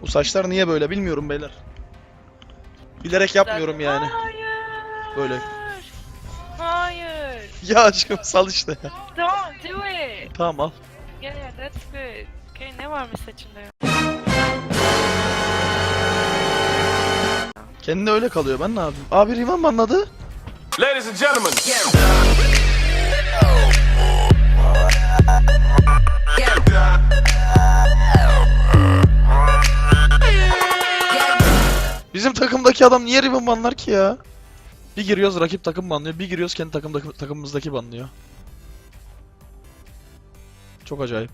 Bu saçlar niye böyle bilmiyorum beyler. Bilerek yapmıyorum yani. Hayır. Böyle. Hayır. Ya aşkım sal işte. Don't do it. Tamam al. Yeah, yeah, that's good. Okay, ne varmış saçında? Kendine öyle kalıyor ben ne yapayım? Abi Rivan mı anladı? Ladies and gentlemen, takımdaki adam niye Riven banlar ki ya? Bir giriyoruz rakip takım banlıyor, bir giriyoruz kendi takımdaki, takımımızdaki banlıyor. Çok acayip.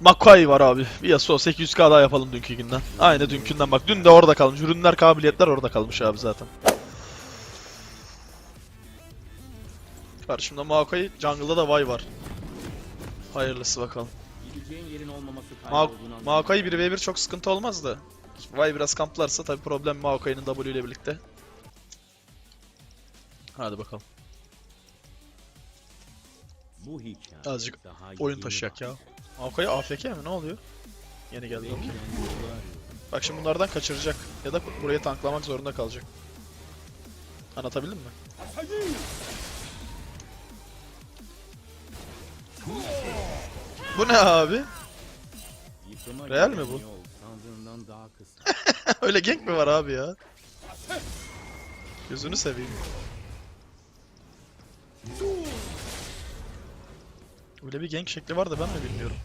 Makai var abi. Bir Yasuo 800k daha yapalım dünkü günden. Aynı dünkünden bak. Dün de orada kalmış. Ürünler, kabiliyetler orada kalmış abi zaten. Karşımda Maokai, jungle'da da Vay var. Hayırlısı bakalım. Gideceğin yerin olmaması Ma kaybı olduğunu. Maokai 1v1 çok sıkıntı olmaz da. Vay biraz kamplarsa tabi problem Maokai'nin W ile birlikte. Hadi bakalım. Bu hikaye Azıcık daha Oyun yeni taşıyak ya. Maokai AFK mi? Ne oluyor? Yeni geldi okey. Bekleyen yolu arıyor. Bak şimdi bunlardan kaçıracak. Ya da burayı tanklamak zorunda kalacak. Anlatabildim mi? Bu ne abi? Real mi bu? Öyle gank mi var abi ya? Gözünü seveyim. Öyle bir gank şekli var da ben mi bilmiyorum.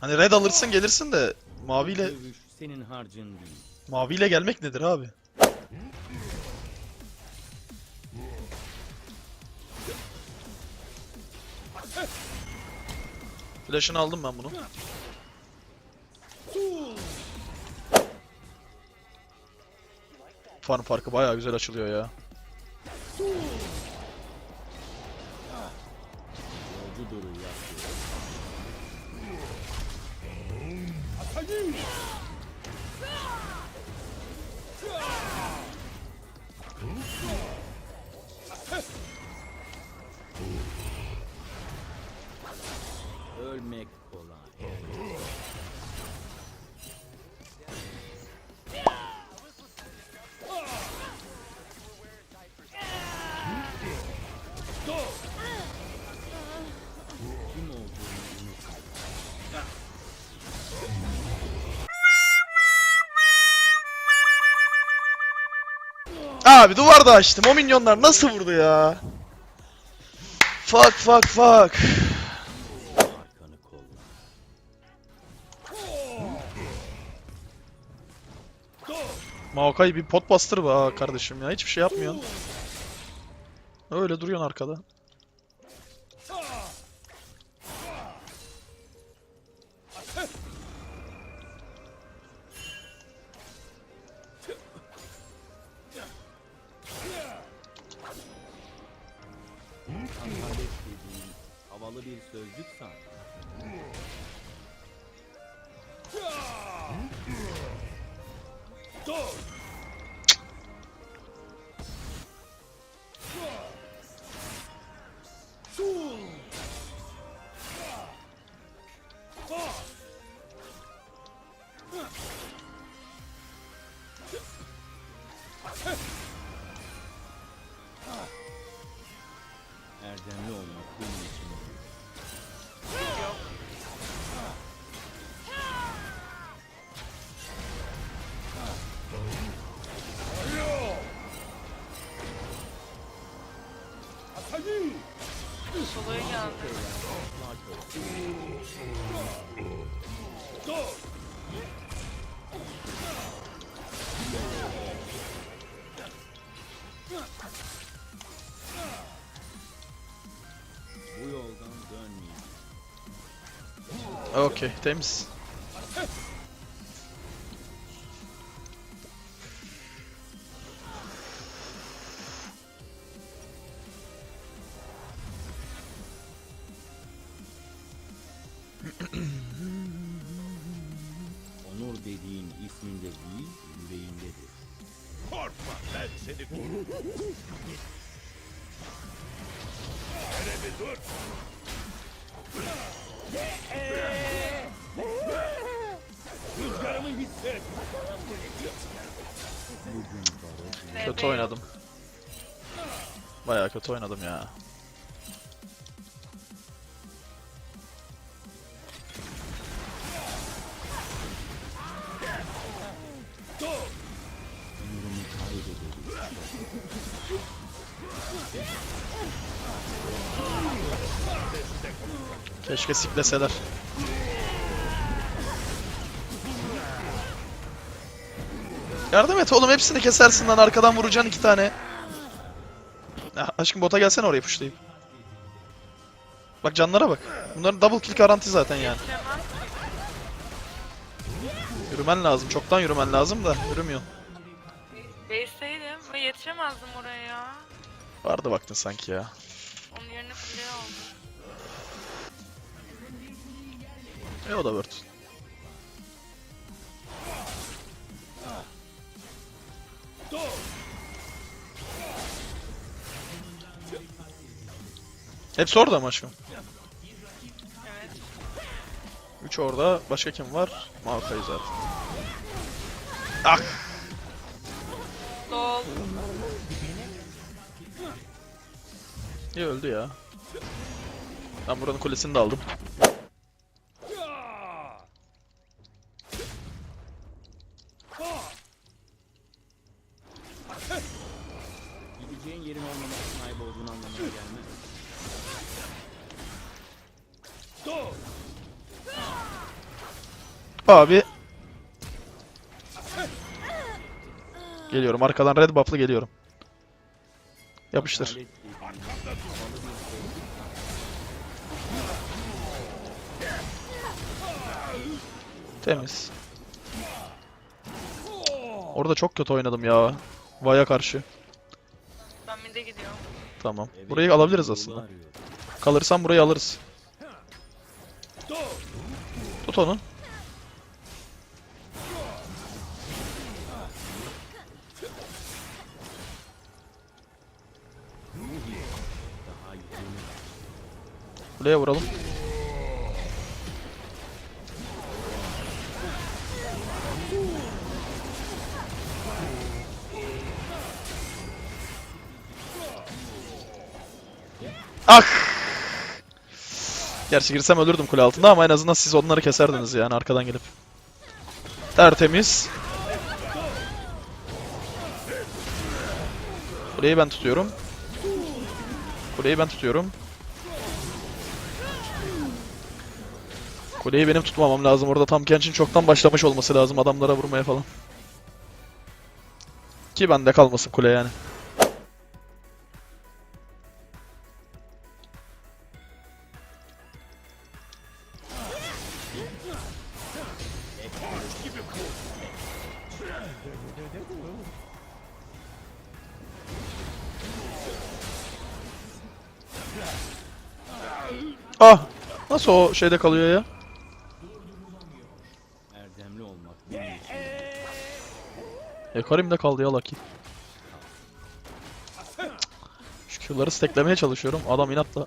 Hani red alırsın gelirsin de maviyle senin harcın maviyle gelmek nedir abi? Flash'ını aldım ben bunu. Farm farkı bayağı güzel açılıyor ya. Abi duvar da açtım. O minyonlar nasıl vurdu ya? Fuck fuck fuck. Maokai bir pot bastır be kardeşim ya. Hiçbir şey yapmıyorsun. Öyle duruyorsun arkada. Erdemli Okey temiz. Onur dediğin isminde değil, yüreğindedir. korkma ben seni korurum. Nereye dur? Kötü oynadım. Bayağı kötü oynadım ya. Keşke sikleseler. Yardım et oğlum hepsini kesersin lan arkadan vuracaksın iki tane. Ya, aşkım bota gelsene oraya puşlayıp. Bak canlara bak. Bunların double kill garanti zaten yani. Yürümen lazım. Çoktan yürümen lazım da yürümüyorsun. Base'deydim ve yetişemezdim oraya ya. Vardı vaktin sanki ya. Onun yerine play oldu. E o da word. Hepsi orada mı aşkım? Evet. 3 orada. Başka kim var? Maokai zaten. Ah! Sol. İyi öldü ya. Ben buranın kulesini de aldım. Abi. Geliyorum. Arkadan red buff'lı geliyorum. Yapıştır. Temiz. Orada çok kötü oynadım ya. Vaya karşı. Ben mid'e gidiyorum. Tamam. Burayı alabiliriz aslında. Kalırsan burayı alırız. Tut onu. Buraya vuralım. Ah! Gerçi girsem ölürdüm kule altında ama en azından siz onları keserdiniz yani arkadan gelip. Tertemiz. Kuleyi ben tutuyorum. Kuleyi ben tutuyorum. Kuleyi benim tutmamam lazım. Orada tam Kench'in çoktan başlamış olması lazım adamlara vurmaya falan. Ki bende kalmasın kule yani. Ah! Nasıl o şeyde kalıyor ya? erdemli olmak için. Ekarim de kaldı ya Lucky. Şu Q'ları stacklemeye çalışıyorum. Adam inatla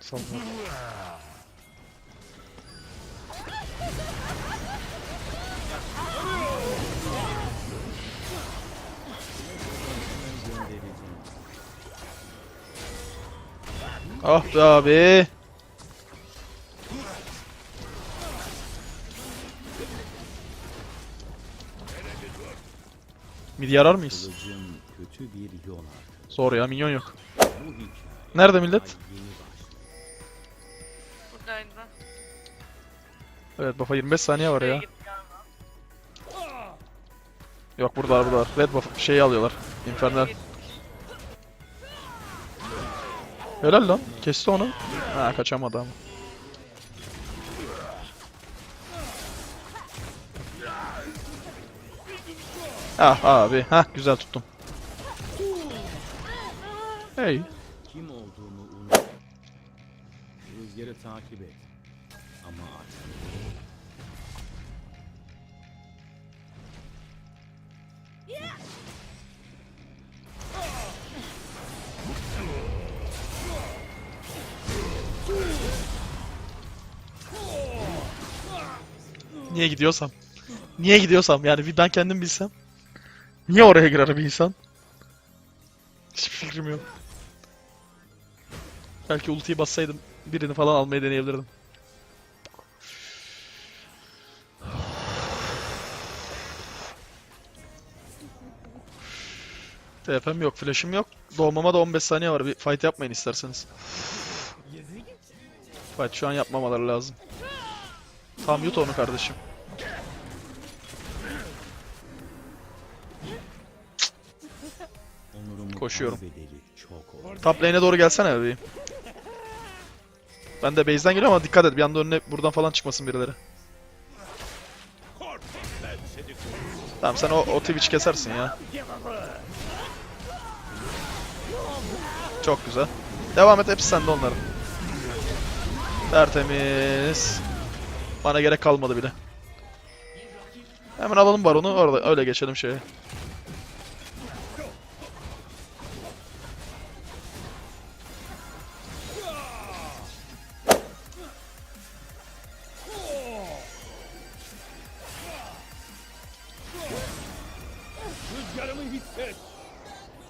sallıyor. Ah be abi. Mid yarar mıyız? Kılıcım kötü bir yol arkadaşı. Zor ya minyon yok. Nerede millet? Buradaydı. Evet buff'a 25 saniye var Şuraya ya. Yok buradalar buradalar. Red buff şeyi alıyorlar. Infernal. Helal lan. Kesti onu. Ha kaçamadı ama. Ah abi. Hah güzel tuttum. Hey. Kim olduğunu unut. Rüzgarı takip et. Ama artık Niye gidiyorsam. Niye gidiyorsam yani bir ben kendim bilsem. Niye oraya girer bir insan? Hiçbir fikrim yok. Belki ultiyi bassaydım birini falan almayı deneyebilirdim. TP'm yok, flash'ım yok. Doğmama da 15 saniye var. Bir fight yapmayın isterseniz. Fight şu an yapmamaları lazım. Tam yut onu kardeşim. Koşuyorum. Top lane'e doğru gelsene bebeğim. Ben de base'den geliyorum ama dikkat et bir anda önüne buradan falan çıkmasın birileri. Tamam sen o, o Twitch kesersin ya. Çok güzel. Devam et hepsi sende onların. Tertemiz. Bana gerek kalmadı bile. Hemen alalım baronu orada öyle geçelim şeye.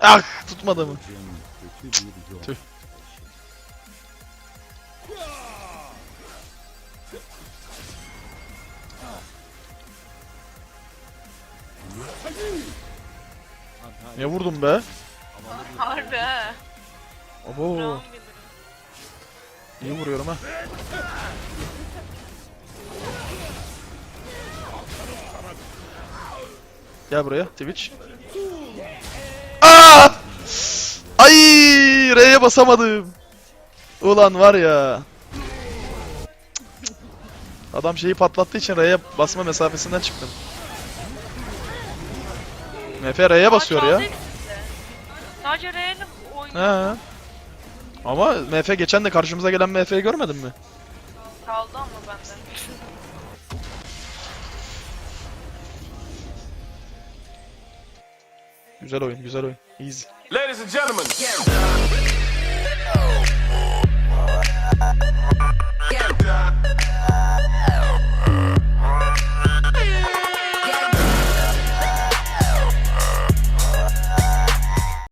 Ah tutmadı mı? Tüh. Niye vurdum be? Harbi ha. Abo. İyi vuruyorum ha. Gel buraya Twitch. Aa! Ay R'ye basamadım. Ulan var ya. Adam şeyi patlattığı için R'ye basma mesafesinden çıktım. MF R'ye basıyor ya. Sadece R'nin oyunu He. Ama MF geçen de karşımıza gelen MF'yi görmedin mi? kaldı ama bende. Güzel oyun, güzel oyun. Easy. Ladies and gentlemen.